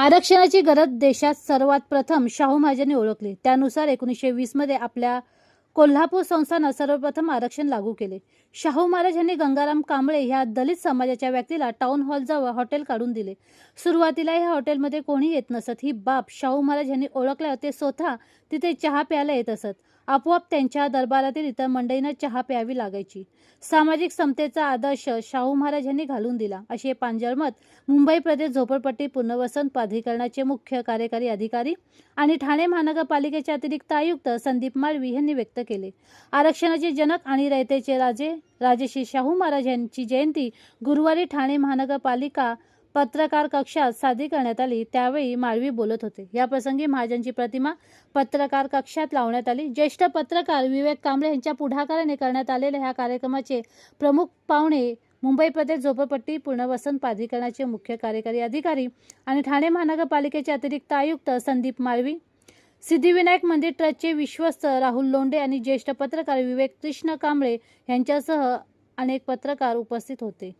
आरक्षणाची गरज देशात सर्वात प्रथम शाहू महाराजांनी ओळखली. त्यानुसार एकोणीसशे वीसमध्ये आपल्या कोल्हापूर संस्थानं सर्वप्रथम आरक्षण लागू केले. शाहू महाराज यांनी गंगाराम कांबळे ह्या दलित समाजाच्या व्यक्तीला टाउन हॉलजवळ हॉटेल काढून दिले. सुरुवातीला ह्या हॉटेलमध्ये कोणी येत नसत. ही बाब शाहू महाराज यांनी ओळखल्यावर ते स्वतः तिथे चहा प्यायला येत असत. आपोआप त्यांच्या दरबारातील इतर मंडळींना चहा प्यावी लागायची. सामाजिक समतेचा आदर्श शाहू महाराज यांनी घालून दिला असे पांजरमत मुंबई प्रदेश झोपडपट्टी पुनर्वसन प्राधिकरणाचे मुख्य कार्यकारी अधिकारी आणि ठाणे महानगरपालिकेचे अतिरिक्त आयुक्त संदीप माळवी यांनी व्यक्त केले. आरक्षणाचे जनक आणि रयतेचे राजे राजेश्री शाहू महाराज यांची जयंती गुरुवारी ठाणे महानगरपालिका पत्रकार कक्षात सादर करण्यात आली. त्यावेळी माळवी बोलत होते. या प्रसंगी प्रतिमा पत्रकार कक्षात लावण्यात आली. ज्येष्ठ पत्रकार विवेक कांबळे यांच्या पुढाकाराने करण्यात आलेल्या ह्या कार्यक्रमाचे प्रमुख पाहुणे मुंबई प्रदेश झोपडपट्टी पुनर्वसन प्राधिकरणाचे मुख्य कार्यकारी अधिकारी आणि ठाणे महानगरपालिकेचे अतिरिक्त आयुक्त संदीप माळवी सिद्धिविनायक मंदिर ट्रस्टचे विश्वस्त राहुल लोंडे आणि ज्येष्ठ पत्रकार विवेक कृष्ण कांबळे यांच्यासह अनेक पत्रकार उपस्थित होते.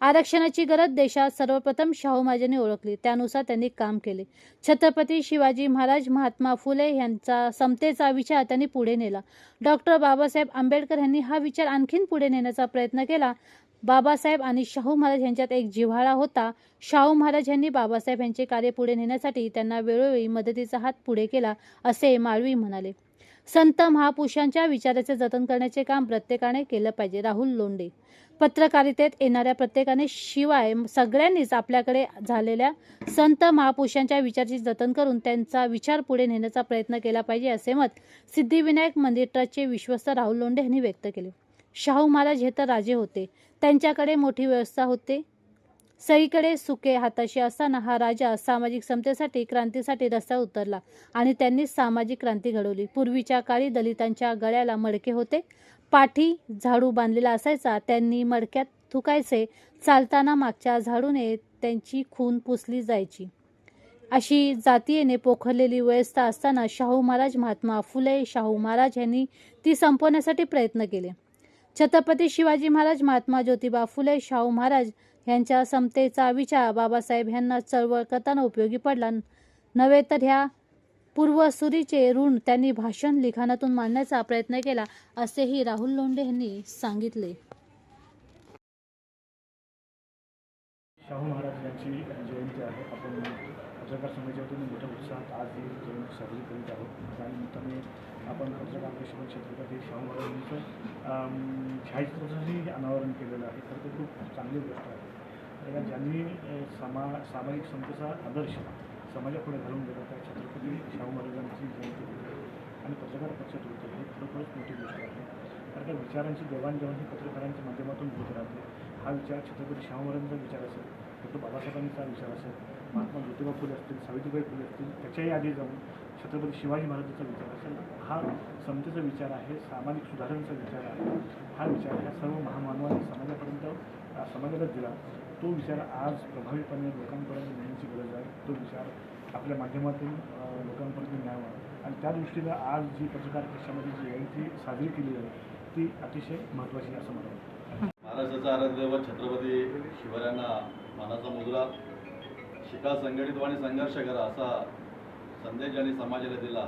आरक्षणाची गरज देशात सर्वप्रथम शाहू महाराजांनी ओळखली. त्यानुसार त्यांनी काम केले. छत्रपती शिवाजी महाराज महात्मा फुले यांचा समतेचा विचार त्यांनी पुढे नेला. डॉक्टर बाबासाहेब आंबेडकर यांनी हा विचार आणखीन पुढे नेण्याचा प्रयत्न केला. बाबासाहेब आणि शाहू महाराज यांच्यात एक जिव्हाळा होता. शाहू महाराज यांनी बाबासाहेब यांचे कार्य पुढे नेण्यासाठी त्यांना वेळोवेळी मदतीचा हात पुढे केला असे माळवी म्हणाले. संत महापुरुषांच्या विचाराचे जतन करण्याचे काम प्रत्येकाने केलं पाहिजे. राहुल लोंडे पत्रकारितेत येणाऱ्या प्रत्येकाने शिवाय सगळ्यांनीच आपल्याकडे झालेल्या संत महापुरुषांच्या विचाराचे जतन करून त्यांचा विचार पुढे नेण्याचा प्रयत्न केला पाहिजे असे मत सिद्धिविनायक मंदिर ट्रस्टचे विश्वस्त राहुल लोंढे यांनी व्यक्त केले. शाहू महाराज हे तर राजे होते. त्यांच्याकडे मोठी व्यवस्था होते. सईकडे सुके हाताशी असताना हा राजा सामाजिक समतेसाठी क्रांतीसाठी रस्त्यावर उतरला आणि त्यांनी सामाजिक क्रांती घडवली. पूर्वीच्या काळी दलितांच्या गळ्याला मडके होते. पाठी झाडू बांधलेला असायचा. त्यांनी मडक्यात थुकायचे. चालताना मागच्या झाडूने त्यांची खून पुसली जायची. अशी जातीयेने पोखरलेली व्यवस्था असताना शाहू महाराज महात्मा फुले शाहू महाराज यांनी ती संपवण्यासाठी प्रयत्न केले. छत्रपती शिवाजी महाराज महात्मा ज्योतिबा फुले शाहू महाराज ह्यांच्या समतेचा विचार बाबासाहेब ह्यांना चळवळ करताना उपयोगी पडला. नव्हे तर ह्या पूर्वसुरीचे ऋण त्यांनी भाषण लिखाणातून मांडण्याचा प्रयत्न केला असेही राहुल लोंढे यांनी सांगितले. शाहू महाराज यांची जयंती आहे. आपण पत्रकार समाजाच्या वतीने मोठ्या उत्साहात आज ही जयंती साजरी करीत आहोत. त्यानिमित्ताने आपण पत्रकार परिषद छत्रपती शाहू महाराजांचं अम, छायाचित्राचंही अनावरण केलेलं आहे. तर ते खूप चांगली गोष्ट आहे. त्याला ज्यांनी समा सामाजिक समतेचा आदर्श समाजापुढे घालून दिला त्या छत्रपती शाहू महाराजांची जयंती होते. आणि पत्रकार पक्षात होते. ही खरोखरच मोठी गोष्ट आहे. कारण त्या विचारांची देवाणघेवाण ही पत्रकारांच्या माध्यमातून होत राहते. हा विचार छत्रपती शाहू महाराजांचा विचार असेल डॉक्टर बाबासाहेबांचा विचार असेल महात्मा ज्योतिबा फुले असतील सावित्रीबाई फुले असतील त्याच्याही आधी जाऊन छत्रपती शिवाजी महाराजांचा विचार असेल. हा समतेचा विचार आहे सामाजिक सुधारणेचा विचार आहे. हा विचार ह्या सर्व महामानवांनी समाजापर्यंत समाजाला दिला. तो विचार आज प्रभावीपणे लोकांपर्यंत नेण्याची गरज आहे. तो विचार आपल्या माध्यमातून लोकांपर्यंत न्यावा. आणि त्या दृष्टीनं आज जी पत्रकार पक्षामध्ये जी जयंती साजरी केली आहे ती अतिशय महत्त्वाची असं मला वाटतं. महाराष्ट्राचा आराध्य व छत्रपती शिवरायांना मानाचा मुजरा शिका संघटित आणि संघर्ष करा असा संदेश ज्यांनी समाजाला दिला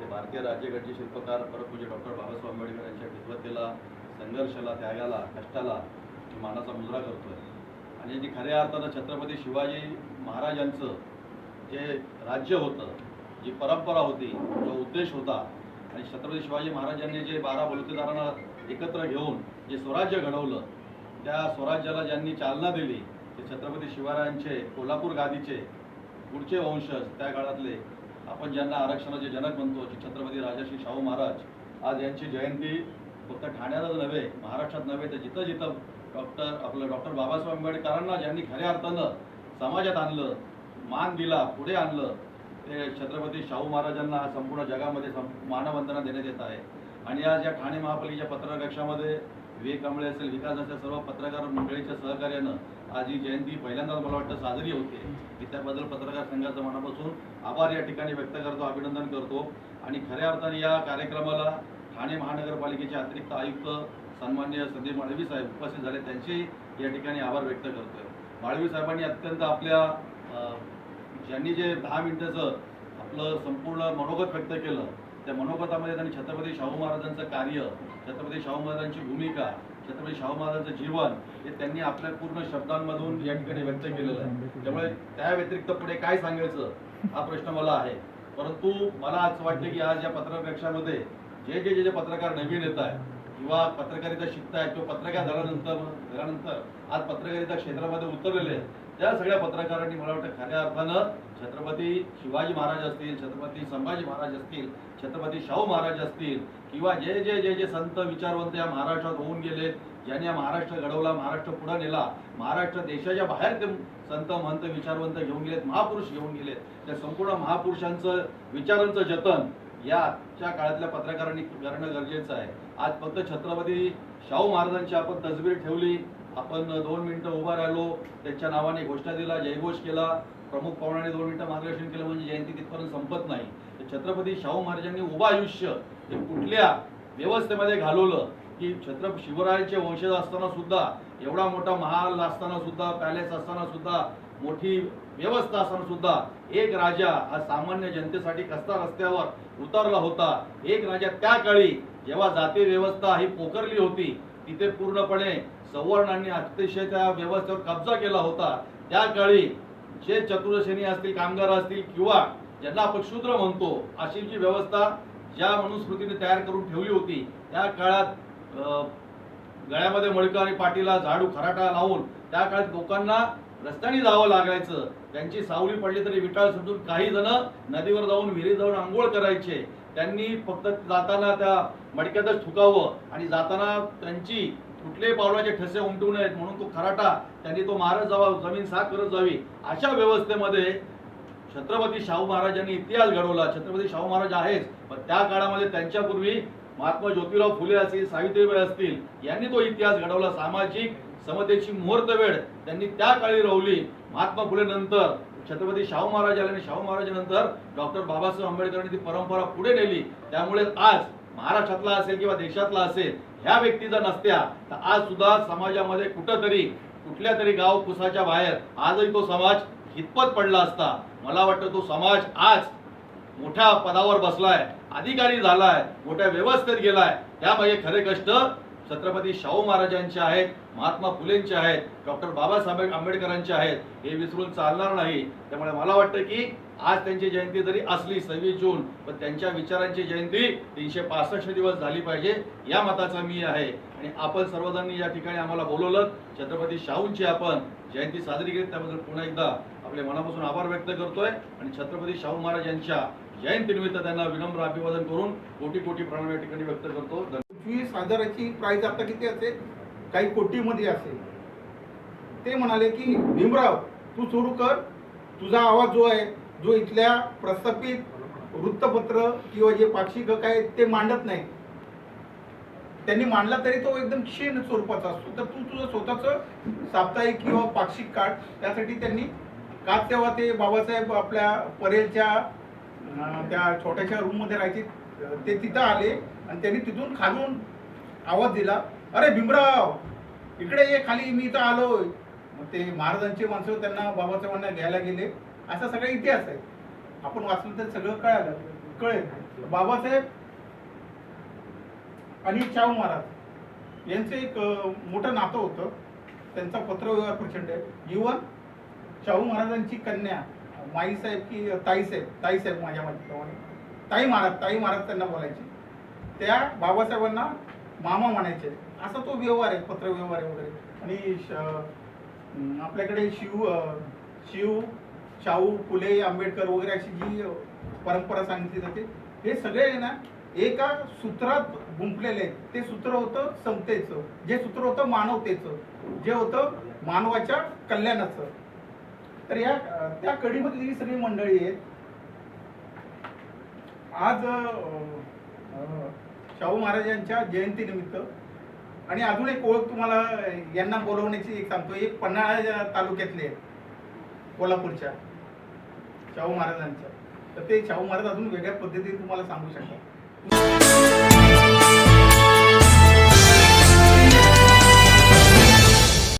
ते भारतीय राज्यघटचे शिल्पकार परमपूज्य डॉक्टर बाबासाहेब आंबेडकर यांच्या विद्वत्तेला संघर्षाला त्यागाला कष्टाला मानाचा मुजरा करतोय. आणि जी खऱ्या अर्थानं छत्रपती शिवाजी महाराजांचं जे राज्य होतं जी परंपरा होती जो उद्देश होता आणि छत्रपती शिवाजी महाराजांनी जे बारा बलुतेदारांना एकत्र घेऊन जे स्वराज्य घडवलं त्या स्वराज्याला ज्यांनी चालना दिली ते छत्रपती शिवरायांचे कोल्हापूर गादीचे पुढचे वंशज त्या काळातले आपण ज्यांना आरक्षणाचे जनक म्हणतो की छत्रपती राजाश्री शाहू महाराज आज यांची जयंती फक्त ठाण्यातच नव्हे महाराष्ट्रात नव्हे तर जिथं जिथं डॉक्टर आपलं डॉक्टर बाबासाहेब आंबेडकरांना ज्यांनी खऱ्या अर्थानं समाजात आणलं मान दिला पुढे आणलं ते छत्रपती शाहू महाराजांना संपूर्ण जगामध्ये सं- मानवंदना देण्यात येत आहे. आणि आज या ठाणे महापालिकेच्या पत्रकार कक्षामध्ये विवेक कांबळे असेल विकास असेल सर्व पत्रकार मंडळीच्या सहकार्यानं आज ही जयंती पहिल्यांदाच मला वाटतं साजरी होते. मी त्याबद्दल पत्रकार संघाचं मनापासून आभार या ठिकाणी व्यक्त करतो अभिनंदन करतो. आणि खऱ्या अर्थाने या कार्यक्रमाला ठाणे महानगरपालिकेचे अतिरिक्त आयुक्त सन्मान्य संदीप माळवी साहेब उपस्थित झाले त्यांचे या ठिकाणी आभार व्यक्त करतोय. माळवी साहेबांनी अत्यंत आपल्या ज्यांनी जे दहा मिनिटाचं आपलं संपूर्ण मनोगत व्यक्त केलं त्या मनोगतामध्ये त्यांनी छत्रपती शाहू महाराजांचं कार्य छत्रपती शाहू महाराजांची भूमिका छत्रपती शाहू महाराजांचं जीवन हे त्यांनी आपल्या पूर्ण शब्दांमधून या ठिकाणी व्यक्त केलेलं आहे. त्यामुळे त्या व्यतिरिक्त पुढे काय सांगायचं हा प्रश्न मला आहे. परंतु मला आज वाटते की आज या पत्रकक्षामध्ये जे जे जे जे पत्रकार नवीन येत आहेत किंवा पत्रकारिता शिकताय किंवा पत्रकार झाल्यानंतर झाल्यानंतर आज पत्रकारिता क्षेत्रामध्ये उतरलेले त्या सगळ्या पत्रकारांनी मला वाटतं खऱ्या अर्थानं छत्रपती शिवाजी महाराज असतील छत्रपती संभाजी महाराज असतील छत्रपती शाहू महाराज असतील किंवा जे जे जे जे संत विचारवंत या महाराष्ट्रात होऊन गेले ज्यांनी हा महाराष्ट्र घडवला महाराष्ट्र पुढे नेला महाराष्ट्र देशाच्या बाहेर ते संत महंत विचारवंत घेऊन गेलेत महापुरुष घेऊन गेलेत. त्या संपूर्ण महापुरुषांचं विचारांचं जतन या आजच्या काळातल्या पत्रकारांनी करणं गरजेचं आहे. आज फक्त छत्रपती शाहू महाराजांची आपण तस्वीर ठेवली. आपण दोन मिनिटं उभा राहिलो. त्यांच्या नावाने घोषणा दिला जयघोष केला. प्रमुख पाहुण्याने दोन मिनिटं मार्गदर्शन केलं म्हणजे जयंती तिथपर्यंत संपत नाही. तर छत्रपती शाहू महाराजांनी उभं आयुष्य हे कुठल्या व्यवस्थेमध्ये घालवलं? की छत्र शिवरायांचे वंशज असताना सुद्धा एवढा मोठा महाल असताना सुद्धा पॅलेस असताना सुद्धा मोठी व्यवस्था असताना सुद्धा एक राजा हा सामान्य जनतेसाठी कसा रस्त्यावर उतरला होता. एक राजा त्या काळी जेव्हा जाती व्यवस्था ही पोखरली होती तिथे पूर्णपणे सवर्णांनी अतिशय त्या व्यवस्थेवर कब्जा केला होता. त्या काळी जे चतुर्सेनी असतील कामगार असतील किंवा ज्यांना आपण शूद्र म्हणतो अशी जी व्यवस्था ज्या मनुस्मृतीने तयार करून ठेवली होती त्या काळात गळ्यामध्ये मळकर आणि पाटीला झाडू खराटा लावून त्या काळात लोकांना रस्त्याने जावं लागायचं. त्यांची सावली पडली तरी विटाळ सुटून काही जण नदीवर जाऊन विहिरीत जाऊन आंघोळ करायचे. त्यांनी फक्त जाताना त्या मडक्यातच थुकावं आणि जाताना त्यांची कुठलेही पावलाचे ठसे उमटू नयेत म्हणून तो खराटा त्यांनी तो मारत जावा जमीन साफ करत जावी. अशा व्यवस्थेमध्ये छत्रपती शाहू महाराजांनी इतिहास घडवला. छत्रपती शाहू महाराज आहेच. पण त्या काळामध्ये त्यांच्यापूर्वी महात्मा ज्योतिराव फुले असतील सावित्रीबाई असतील यांनी तो इतिहास घडवला. सामाजिक समतेची मुहूर्त वेळ त्यांनी त्या काळी रोवली. महात्मा फुले नंतर छत्रपती शाहू महाराज आले आणि शाहू महाराजांनंतर डॉक्टर बाबासाहेब आंबेडकरांनी ती परंपरा पुढे नेली. त्यामुळे आज महाराष्ट्रातला असेल किंवा देशातला असेल ह्या व्यक्ती जर नसत्या तर आज सुद्धा समाजामध्ये कुठंतरी कुठल्या तरी गाव कुसाच्या बाहेर आजही तो समाज हितपत पडला असता. मला वाटतं तो समाज आज मोठ्या पदावर बसलाय अधिकारी झालाय मोठ्या व्यवस्थेत गेलाय. त्यामागे खरे कष्ट छत्रपती शाहू महाराजांचे आहेत महात्मा फुलेंचे आहेत डॉक्टर बाबासाहेब आंबेडकरांचे आहेत हे विसरून चालणार नाही. त्यामुळे मला वाटतं की आज त्यांची जयंती जरी असली सव्वीस जून पण त्यांच्या विचारांची जयंती तीनशे पासष्ट दिवस झाली पाहिजे या मताचा मी आहे. आणि आपण सर्वजणांनी या ठिकाणी आम्हाला बोलवलं छत्रपती शाहूंची आपण जयंती साजरी केली त्याबद्दल पुन्हा एकदा आपले मनापासून आभार व्यक्त करतोय. आणि छत्रपती शाहू महाराज यांच्या जयंतीनिमित्त त्यांना विनम्र अभिवादन करून कोटी कोटी प्रणाम या ठिकाणी व्यक्त करतो. धन्यवाद. हजाराची प्राईज आता किती असेल? काही कोटीमध्ये असेल. ते म्हणाले की भीमराव तू सुरू कर. तुझा आवाज जो आहे जो इथल्या प्रस्थापित वृत्तपत्र किंवा जे पाक्षिक काय ते मांडत नाही. त्यांनी मांडला तरी तो एकदम क्षीण स्वरूपाचा असतो. तर तू तुझं स्वतःच साप्ताहिक किंवा पाक्षिक काढ. त्यासाठी त्यांनी का तेव्हा ते बाबासाहेब आपल्या परेलच्या त्या छोट्याशा रूममध्ये राहायचे ते तिथं आले. आणि त्यांनी तिथून खालून आवाज दिला अरे भीमराव इकडे ये खाली मी इथं आलोय. मग ते महाराजांचे माणसं त्यांना बाबासाहेबांना घ्यायला गेले. असा सगळा इतिहास आहे. आपण वाचलं तर सगळं कळालं कळेल. बाबासाहेब आणि शाहू महाराज यांचं एक मोठं नातं होतं. त्यांचा पत्रव्यवहार प्रचंड आहे. इवन शाहू महाराजांची कन्या माईसाहेब की ताईसाहेब ताईसाहेब माझ्या माझ्याप्रमाणे ताई महाराज ताई महाराज त्यांना बोलायचे. त्या बाबासाहेबांना मामा म्हणायचे. असा तो व्यवहार आहे पत्रव्यवहार आहे वगैरे. आणि आपल्याकडे शिव शिव शाहू फुले आंबेडकर वगैरे अशी जी परंपरा सांगितली जाते हे सगळे आहे ना एका सूत्रात गुंफलेले आहेत. ते सूत्र होतं समतेचं. जे सूत्र होतं मानवतेचं. जे होतं मानवाच्या कल्याणाचं. तर या त्या कडीमधली ही सगळी मंडळी आहेत. आज शाहू महाराजांच्या जयंतीनिमित्त. आणि अजून एक ओळख तुम्हाला यांना बोलवण्याची एक सांगतो एक पन्हाळा तालुक्यातले कोल्हापूरच्या. शाहू महाराजांच्या. तर ते शाहू महाराज अजून वेगळ्या पद्धतीने तुम्हाला सांगू शकतात.